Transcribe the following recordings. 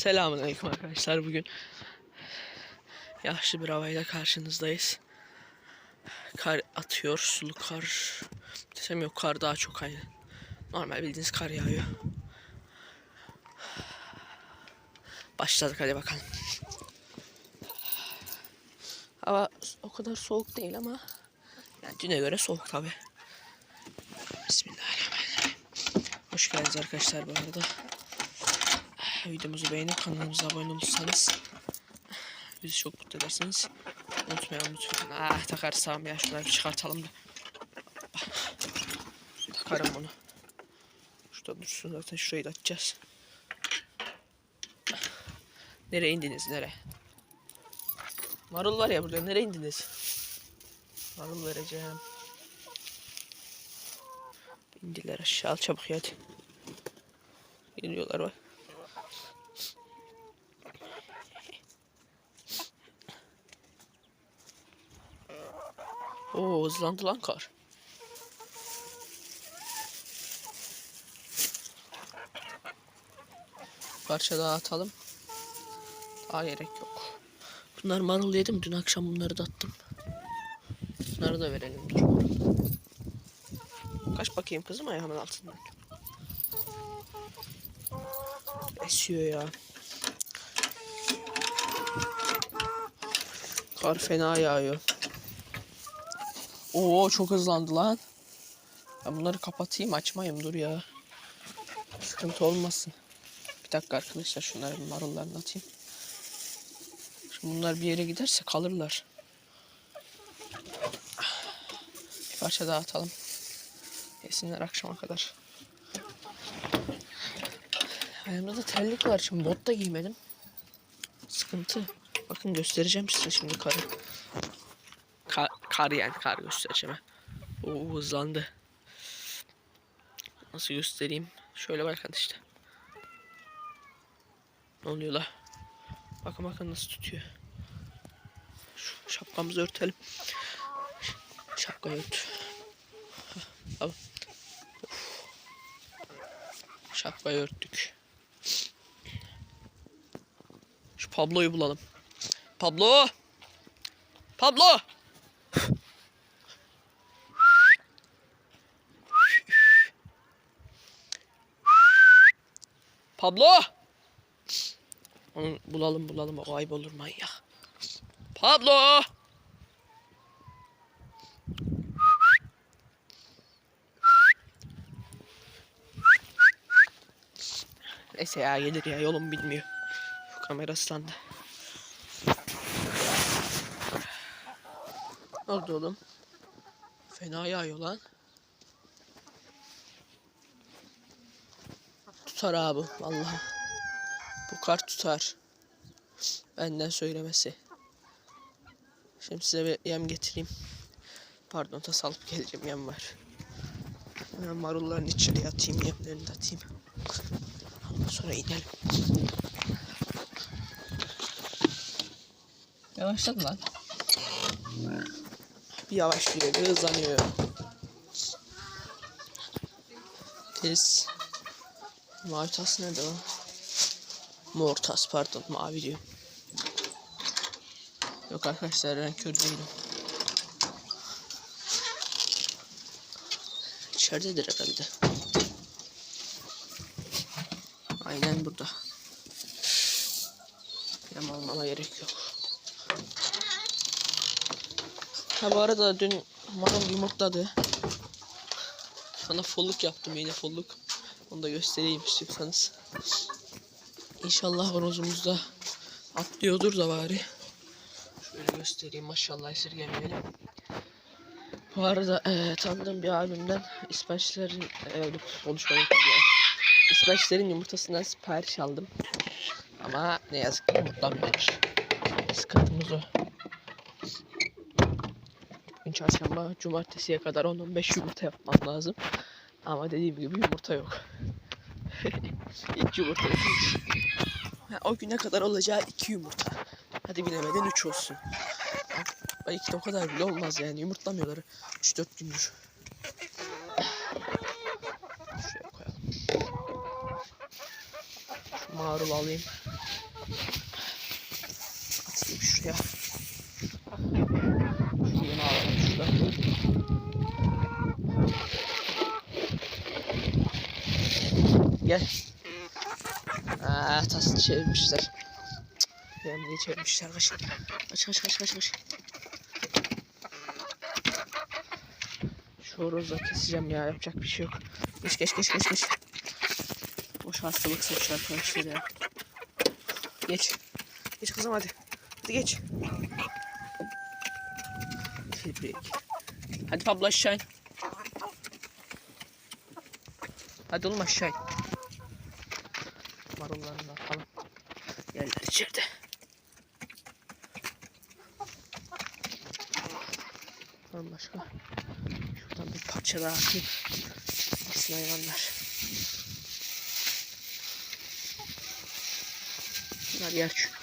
Selamünaleyküm arkadaşlar. Bugün yaşlı bir havayla karşınızdayız. Kar atıyor, sulu kar. Desem yok, kar daha çok aynı. Normal bildiğiniz kar yağıyor. Başladık hadi bakalım. Hava o kadar soğuk değil ama yani düne göre soğuk tabi. Bismillahirrahmanirrahim. Hoş geldiniz arkadaşlar bu arada. Videomuzu beğenip kanalımıza abone olursanız bizi çok mutlu edersiniz. Unutmayalım lütfen. Ah takarsam ya şunları bir çıkartalım da. Takarım bunu. Şurada dursun zaten şurayı da açacağız. Nereye indiniz nereye? Marul var ya burada nereye indiniz? Marul vereceğim. İndiler aşağı al çabuk hadi. İniyorlar bak. Oo hızlandı lan kar. Parça daha atalım. Daha gerek yok. Bunlar marul yedim. Dün akşam bunları da attım. Bunları da verelim. Kaç bakayım kızım ayağımın altından. Esiyor ya. Kar fena yağıyor. Oo çok hızlandı lan. Ben bunları kapatayım açmayayım dur ya. Sıkıntı olmasın. Bir dakika arkadaşlar şunları marullarını atayım. Şimdi bunlar bir yere giderse kalırlar. Bir parça daha atalım. Yesinler akşama kadar. Ayağımda da terlik var şimdi bot da giymedim. Sıkıntı. Bakın göstereceğim size şimdi karı. Kar, yani kar göstereceğim. Oo hızlandı. Nasıl göstereyim? Şöyle bakın işte. Ne oluyor la? Bakın bakın nasıl tutuyor. Şu şapkamızı örtelim. Şapkayı ört. Of. Şapkayı örttük. Şu Pablo'yu bulalım. Pablo! Pablo! Pablo! Onu bulalım bulalım o kaybolur manyak. Pablo! Neyse ya gelir ya yolum bilmiyor. Kamera ıslandı. Ne oldu oğlum? Fena yağıyor lan. Tutar abi vallahi. Bu kar tutar. Benden söylemesi. Şimdi size bir yem getireyim. Pardon tas alıp geleceğim yem var. Hemen marulların içine atayım yemlerini de atayım. Ondan sonra inelim. Yavaşladı lan. Bir yavaşlıyor bir hızlanıyor. Tez. Mavi tas nerede lan? Mor tas pardon mavi diyor. Yok arkadaşlar ben kör değilim. İçeridedir herhalde. Aynen burada. Yem almama gerek yok. Ha bu arada dün marul yumurtladı. Sana folluk yaptım yine folluk. Onu da göstereyim istiyorsanız. İnşallah horozumuz da atlıyordur da bari. Şöyle göstereyim maşallah esirgemeyelim. Bu arada eee tanıdığım bir abimden İsveçlerin eee konuşmayı ya. İsveçlerin yumurtasından sipariş aldım. Ama ne yazık ki yumurtlamıyor. Sıkıntımız o. Bugün çarşamba, cumartesiye kadar 10-15 yumurta yapmam lazım. Ama dediğim gibi yumurta yok. İlk yumurta o güne kadar olacağı iki yumurta. Hadi bilemeden üç olsun. Belki de o kadar bile olmaz yani yumurtlamıyorlar 3-4 gündür. Şuraya koyalım. Şu marul alayım. Atayım şuraya. Şunu alalım şuradan. Gel. Aa, tasını çevirmişler. Cık, Yemliği çevirmişler. Kaç. Kaç kaç kaç kaç kaç. Şu horozla keseceğim ya. Yapacak bir şey yok. Geç geç geç geç geç. Boş hastalık seçiyor arkadaşlar ya. Geç. Geç kızım hadi. Hadi geç. Tebrik. Hadi Pablo aşağı in. Hadi oğlum aşağı in. Marullarını atalım. Yerler içeride. Tamam başka. Şuradan bir parça daha atayım. Gitsin hayvanlar. Bunlar yer çünkü.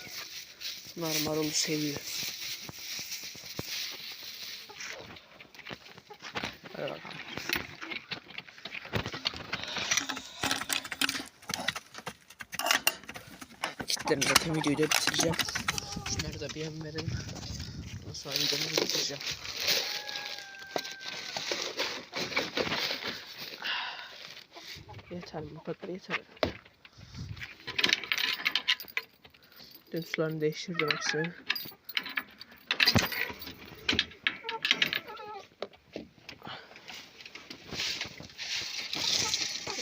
Bunlar marulu seviyor. Hadi bakalım. Kitlerim zaten videoyu da bitireceğim. Şunları da bir yem verelim. Ondan videomu bitireceğim. Yeter? Bu kadar yeter. Dün sularını değiştirdim hepsini.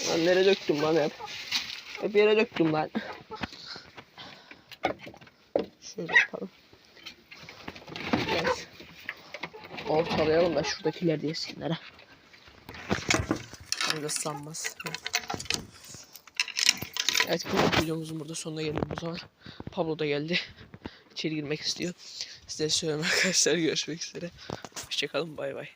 Lan nereye döktüm lan hep? Hep yere döktüm lan. Şöyle yapalım. Biraz ortalayalım da şuradakiler de yesinler. Hani ıslanmaz. Evet bu videomuzun burada sonuna gelelim o zaman. Pablo da geldi. İçeri girmek istiyor. Size söyleyeyim arkadaşlar görüşmek üzere. Hoşçakalın bay bay.